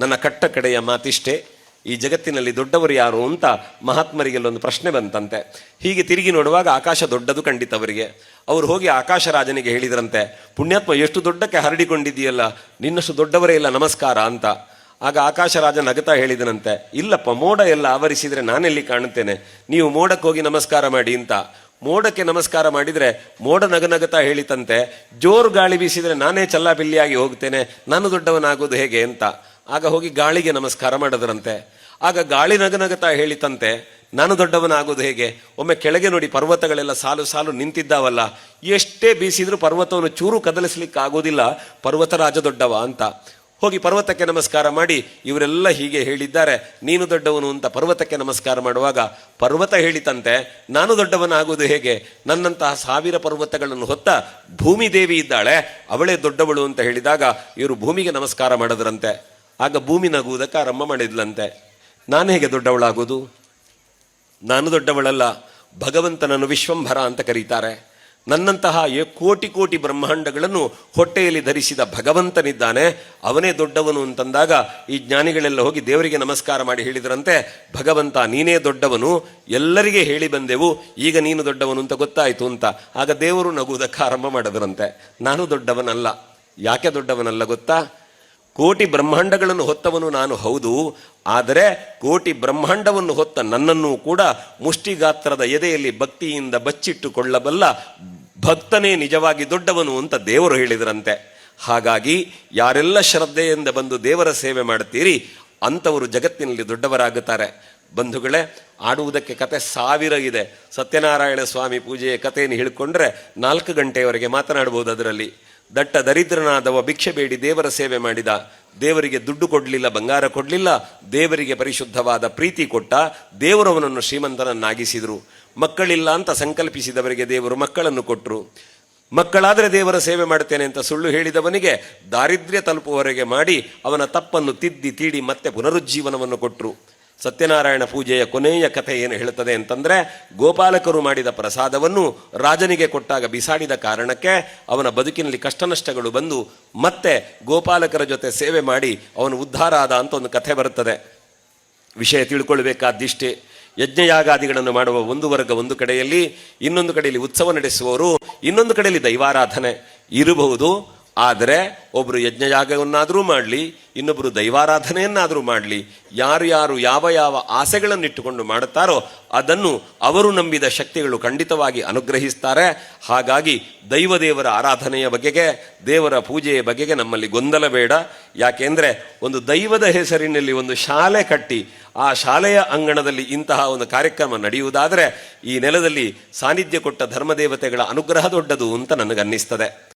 ನನ್ನ ಕಟ್ಟ ಕಡೆಯ ಮಾತಿಷ್ಟೇ. ಈ ಜಗತ್ತಿನಲ್ಲಿ ದೊಡ್ಡವರು ಯಾರು ಅಂತ ಮಹಾತ್ಮರಿಗೆಲ್ಲೊಂದು ಪ್ರಶ್ನೆ ಬಂತಂತೆ. ಹೀಗೆ ತಿರುಗಿ ನೋಡುವಾಗ ಆಕಾಶ ದೊಡ್ಡದು ಖಂಡಿತವರಿಗೆ ಅವರು ಹೋಗಿ ಆಕಾಶ ರಾಜನಿಗೆ ಹೇಳಿದ್ರಂತೆ, ಪುಣ್ಯಾತ್ಮ ಎಷ್ಟು ದೊಡ್ಡಕ್ಕೆ ಹರಡಿಕೊಂಡಿದೆಯಲ್ಲ ನಿನ್ನಷ್ಟು ದೊಡ್ಡವರೇ ಇಲ್ಲ, ನಮಸ್ಕಾರ ಅಂತ. ಆಗ ಆಕಾಶ ರಾಜ ನಗತಾ ಹೇಳಿದನಂತೆ, ಇಲ್ಲಪ್ಪ, ಮೋಡ ಎಲ್ಲ ಆವರಿಸಿದರೆ ನಾನೆಲ್ಲಿ ಕಾಣುತ್ತೇನೆ? ನೀವು ಮೋಡಕ್ಕೆ ಹೋಗಿ ನಮಸ್ಕಾರ ಮಾಡಿ ಅಂತ. ಮೋಡಕ್ಕೆ ನಮಸ್ಕಾರ ಮಾಡಿದರೆ ಮೋಡ ನಗನಗತಾ ಹೇಳಿತಂತೆ, ಜೋರು ಗಾಳಿ ಬೀಸಿದರೆ ನಾನೇ ಚಲ್ಲಾಪಿಲ್ಲಿಯಾಗಿ ಹೋಗ್ತೇನೆ, ನಾನು ದೊಡ್ಡವನಾಗೋದು ಹೇಗೆ ಅಂತ. ಆಗ ಹೋಗಿ ಗಾಳಿಗೆ ನಮಸ್ಕಾರ ಮಾಡಿದ್ರಂತೆ. ಆಗ ಗಾಳಿ ನಗನಗತಾ ಹೇಳಿತಂತೆ, ನಾನು ದೊಡ್ಡವನಾಗೋದು ಹೇಗೆ? ಒಮ್ಮೆ ಕೆಳಗೆ ನೋಡಿ ಪರ್ವತಗಳೆಲ್ಲ ಸಾಲು ಸಾಲು ನಿಂತಿದ್ದಾವಲ್ಲ, ಎಷ್ಟೇ ಬೀಸಿದ್ರೂ ಪರ್ವತವನ್ನು ಚೂರು ಕದಲಿಸ್ಲಿಕ್ಕೆ ಆಗೋದಿಲ್ಲ ಪರ್ವತರಾಜ ದೊಡ್ಡವ ಅಂತ. ಹೋಗಿ ಪರ್ವತಕ್ಕೆ ನಮಸ್ಕಾರ ಮಾಡಿ, ಇವರೆಲ್ಲ ಹೀಗೆ ಹೇಳಿದ್ದಾರೆ, ನೀನು ದೊಡ್ಡವನು ಅಂತ ಪರ್ವತಕ್ಕೆ ನಮಸ್ಕಾರ ಮಾಡುವಾಗ ಪರ್ವತ ಹೇಳಿತಂತೆ, ನಾನು ದೊಡ್ಡವನಾಗುವುದು ಹೇಗೆ? ನನ್ನಂತಹ ಸಾವಿರ ಪರ್ವತಗಳನ್ನು ಹೊತ್ತ ಭೂಮಿ ದೇವಿ ಇದ್ದಾಳೆ, ಅವಳೇ ದೊಡ್ಡವಳು ಅಂತ ಹೇಳಿದಾಗ ಇವರು ಭೂಮಿಗೆ ನಮಸ್ಕಾರ ಮಾಡಿದ್ರಂತೆ. ಆಗ ಭೂಮಿ ನಗುವುದಕ್ಕೆ ಆರಂಭ ಮಾಡಿದ್ಲಂತೆ. ನಾನು ಹೇಗೆ ದೊಡ್ಡವಳಾಗೋದು? ನಾನು ದೊಡ್ಡವಳಲ್ಲ, ಭಗವಂತನನ್ನು ವಿಶ್ವಂಭರ ಅಂತ ಕರೀತಾರೆ. ನನ್ನಂತಹ ಕೋಟಿ ಕೋಟಿ ಬ್ರಹ್ಮಾಂಡಗಳನ್ನು ಹೊಟ್ಟೆಯಲ್ಲಿ ಧರಿಸಿದ ಭಗವಂತನಿದ್ದಾನೆ. ಅವನೇ ದೊಡ್ಡವನು ಅಂತಂದಾಗ ಈ ಜ್ಞಾನಿಗಳೆಲ್ಲ ಹೋಗಿ ದೇವರಿಗೆ ನಮಸ್ಕಾರ ಮಾಡಿ ಹೇಳಿದ್ರಂತೆ, ಭಗವಂತ ನೀನೇ ದೊಡ್ಡವನು, ಎಲ್ಲರಿಗೆ ಹೇಳಿ ಬಂದೆವು, ಈಗ ನೀನು ದೊಡ್ಡವನು ಅಂತ ಗೊತ್ತಾಯಿತು ಅಂತ. ಆಗ ದೇವರು ನಗುವುದಕ್ಕೆ ಆರಂಭ ಮಾಡಿದ್ರಂತೆ. ನಾನು ದೊಡ್ಡವನಲ್ಲ. ಯಾಕೆ ದೊಡ್ಡವನಲ್ಲ ಗೊತ್ತಾ? ಕೋಟಿ ಬ್ರಹ್ಮಾಂಡಗಳನ್ನು ಹೊತ್ತವನು ನಾನು ಹೌದು, ಆದರೆ ಕೋಟಿ ಬ್ರಹ್ಮಾಂಡವನ್ನು ಹೊತ್ತ ನನ್ನನ್ನು ಕೂಡ ಮುಷ್ಟಿಗಾತ್ರದ ಎದೆಯಲ್ಲಿ ಭಕ್ತಿಯಿಂದ ಬಚ್ಚಿಟ್ಟುಕೊಳ್ಳಬಲ್ಲ ಭಕ್ತನೇ ನಿಜವಾಗಿ ದೊಡ್ಡವನು ಅಂತ ದೇವರು ಹೇಳಿದರಂತೆ. ಹಾಗಾಗಿ ಯಾರೆಲ್ಲ ಶ್ರದ್ಧೆಯಿಂದ ಬಂದು ದೇವರ ಸೇವೆ ಮಾಡ್ತೀರಿ ಅಂಥವರು ಜಗತ್ತಿನಲ್ಲಿ ದೊಡ್ಡವರಾಗುತ್ತಾರೆ. ಬಂಧುಗಳೇ, ಆಡುವುದಕ್ಕೆ ಕತೆ ಸಾವಿರ ಇದೆ. ಸತ್ಯನಾರಾಯಣ ಸ್ವಾಮಿ ಪೂಜೆಯ ಕಥೆಯನ್ನು ಹೇಳಿಕೊಂಡ್ರೆ ನಾಲ್ಕು ಗಂಟೆಯವರೆಗೆ ಮಾತನಾಡಬಹುದು ಅದರಲ್ಲಿ. ದಟ್ಟ ದರಿದ್ರನಾದವ ಭಿಕ್ಷೆ ಬೇಡಿ ದೇವರ ಸೇವೆ ಮಾಡಿದ. ದೇವರಿಗೆ ದುಡ್ಡು ಕೊಡಲಿಲ್ಲ, ಬಂಗಾರ ಕೊಡಲಿಲ್ಲ, ದೇವರಿಗೆ ಪರಿಶುದ್ಧವಾದ ಪ್ರೀತಿ ಕೊಟ್ಟ ದೇವರವನನ್ನು ಶ್ರೀಮಂತನನ್ನಾಗಿಸಿದರು. ಮಕ್ಕಳಿಲ್ಲ ಅಂತ ಸಂಕಲ್ಪಿಸಿದವರಿಗೆ ದೇವರು ಮಕ್ಕಳನ್ನು ಕೊಟ್ಟರು ಮಕ್ಕಳಾದರೆ ದೇವರ ಸೇವೆ ಮಾಡ್ತೇನೆ ಅಂತ ಸುಳ್ಳು ಹೇಳಿದವನಿಗೆ ದಾರಿದ್ರ್ಯ ತಲುಪುವವರೆಗೆ ಮಾಡಿ ಅವನ ತಪ್ಪನ್ನು ತಿದ್ದಿ, ತೀಡಿ ಮತ್ತೆ ಪುನರುಜ್ಜೀವನವನ್ನು ಕೊಟ್ಟರು ಸತ್ಯನಾರಾಯಣ ಪೂಜೆಯ ಕೊನೆಯ ಕಥೆ ಏನು ಹೇಳುತ್ತದೆ ಅಂತಂದರೆ ಗೋಪಾಲಕರು ಮಾಡಿದ ಪ್ರಸಾದವನ್ನು ರಾಜನಿಗೆ ಕೊಟ್ಟಾಗ ಬಿಸಾಡಿದ ಕಾರಣಕ್ಕೆ ಅವನ ಬದುಕಿನಲ್ಲಿ ಕಷ್ಟನಷ್ಟಗಳು ಬಂದು ಮತ್ತೆ ಗೋಪಾಲಕರ ಜೊತೆ ಸೇವೆ ಮಾಡಿ ಅವನು ಉದ್ಧಾರ ಆದ ಅಂತ ಒಂದು ಕಥೆ ಬರುತ್ತದೆ. ವಿಷಯ ತಿಳ್ಕೊಳ್ಬೇಕಾದಿಷ್ಟೇ ಯಜ್ಞಯಾಗಾದಿಗಳನ್ನು ಮಾಡುವ ಒಂದು ವರ್ಗ ಒಂದು ಕಡೆಯಲ್ಲಿ ಇನ್ನೊಂದು ಕಡೆಯಲ್ಲಿ ಉತ್ಸವ ನಡೆಸುವವರು ಇನ್ನೊಂದು ಕಡೆಯಲ್ಲಿ ದೈವಾರಾಧನೆ ಇರಬಹುದು. ಆದರೆ ಒಬ್ಬರು ಯಜ್ಞಯಾಗವನ್ನಾದರೂ ಮಾಡಲಿ ಇನ್ನೊಬ್ಬರು ದೈವಾರಾಧನೆಯನ್ನಾದರೂ ಮಾಡಲಿ, ಯಾರು ಯಾರು ಯಾವ ಯಾವ ಆಸೆಗಳನ್ನು ಇಟ್ಟುಕೊಂಡು ಮಾಡುತ್ತಾರೋ ಅದನ್ನು ಅವರು ನಂಬಿದ ಶಕ್ತಿಗಳು ಖಂಡಿತವಾಗಿ ಅನುಗ್ರಹಿಸ್ತಾರೆ. ಹಾಗಾಗಿ ದೈವದೇವರ ಆರಾಧನೆಯ ಬಗೆಗೆ, ದೇವರ ಪೂಜೆಯ ಬಗೆಗೆ ನಮ್ಮಲ್ಲಿ ಗೊಂದಲ ಬೇಡ. ಯಾಕೆಂದರೆ ಒಂದು ದೈವದ ಹೆಸರಿನಲ್ಲಿ ಒಂದು ಶಾಲೆ ಕಟ್ಟಿ, ಆ ಶಾಲೆಯ ಅಂಗಣದಲ್ಲಿ ಇಂತಹ ಒಂದು ಕಾರ್ಯಕ್ರಮ ನಡೆಯುವುದಾದರೆ ಈ ನೆಲದಲ್ಲಿ ಸಾನ್ನಿಧ್ಯ ಕೊಟ್ಟ ಧರ್ಮದೇವತೆಗಳ ಅನುಗ್ರಹ ದೊಡ್ಡದು ಅಂತ ನನಗನ್ನಿಸ್ತದೆ.